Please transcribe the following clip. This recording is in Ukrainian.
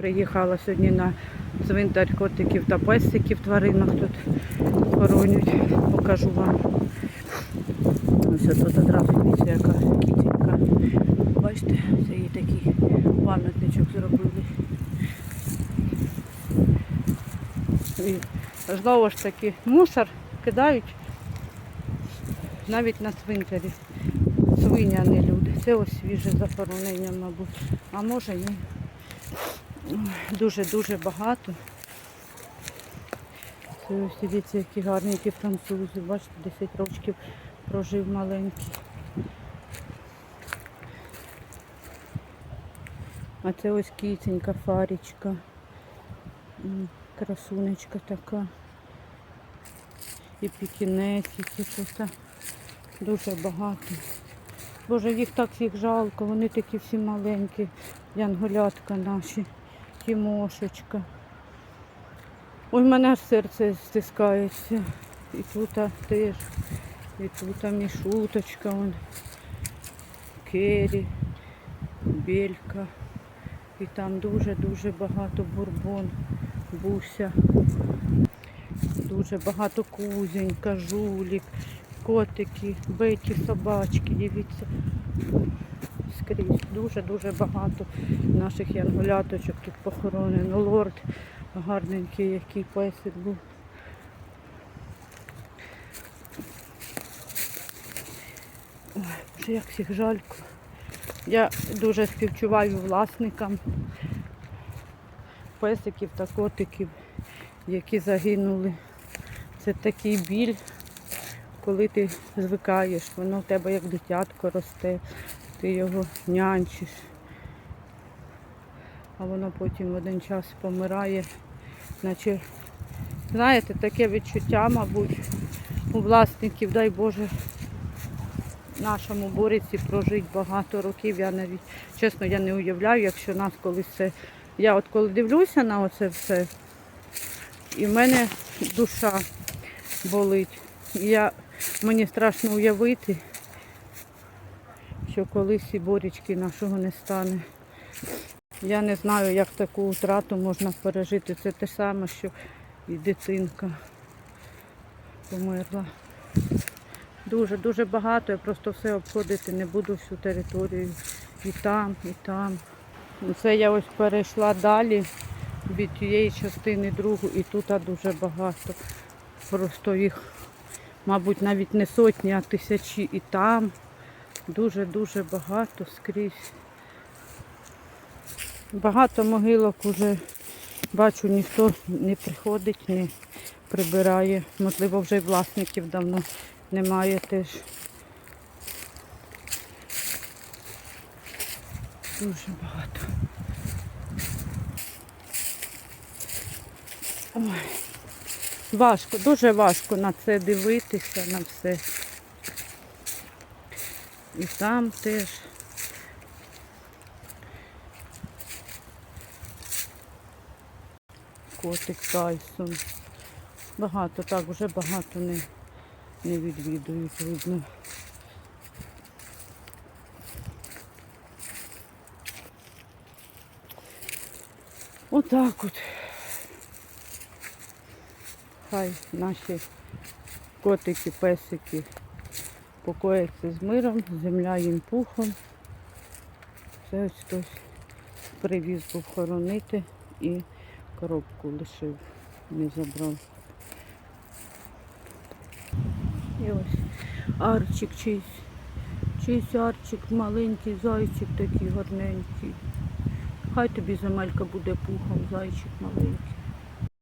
Приїхала сьогодні на цвинтар котиків та песиків тваринок тут хоронять. Покажу вам. Ось тут одразу дивіться, яка кітенька. Бачите, це їй такий пам'ятничок зробили. І знову ж таки мусор кидають навіть на цвинтарі. Свині, а не люди. Це ось свіже захоронення, мабуть. А може ні. Дуже-дуже багато. Це ось дивіться, які гарненькі французи. Бачите, 10 років прожив маленький. А це ось кітенька, фарічка. Красунечка така. І пікінетики тут. Дуже багато. Боже, їх так всіх жалко, вони такі всі маленькі. Янголятка наші, Тімошечка. Ой, в мене аж серце стискається. І тут теж. І тут мішуточка, вон. Кері, белька. І там дуже-дуже багато бурбон, буся. Дуже багато кузенька, жулік, котики, беті, собачки, дивіться. Скрізь. Дуже-дуже багато наших янголяточок тут похоронено. Лорд гарненький, який песик був. Ой, як всіх жалько. Я дуже співчуваю власникам песиків та котиків, які загинули. Це такий біль, коли ти звикаєш, воно в тебе як дитятко росте, ти його нянчиш, а воно потім в один час помирає, наче, знаєте, таке відчуття, мабуть, у власників, дай Боже, нашому бориці прожить багато років. Я навіть, чесно, я не уявляю, якщо нас колись це. Я от коли дивлюся на оце все, і в мене душа болить. Я, мені страшно уявити, що колись і борічки нашого не стане. Я не знаю, як таку втрату можна пережити. Це те саме, що і дитинка померла. Дуже-дуже багато. Я просто все обходити не буду всю територію. І там, і там. Це я ось перейшла далі від тієї частини другу і тут дуже багато. Просто їх, мабуть, навіть не сотні, а тисячі і там. Дуже-дуже багато скрізь. Багато могилок уже бачу, ніхто не приходить, не прибирає. Можливо, вже й власників давно немає теж. Дуже багато. Ой. Важко, дуже важко на це дивитися, на все. І там теж. Котик Тайсон. Багато, так, вже багато не, не відвідують, видно. Отак от. Хай наші котики, песики покояться з миром, земля їм пухом. Це ось хтось привіз був хоронити і коробку лишив, не забрав. І ось арчик чийсь. Чийсь арчик, маленький зайчик такий гарненький. Хай тобі земелька буде пухом, зайчик маленький.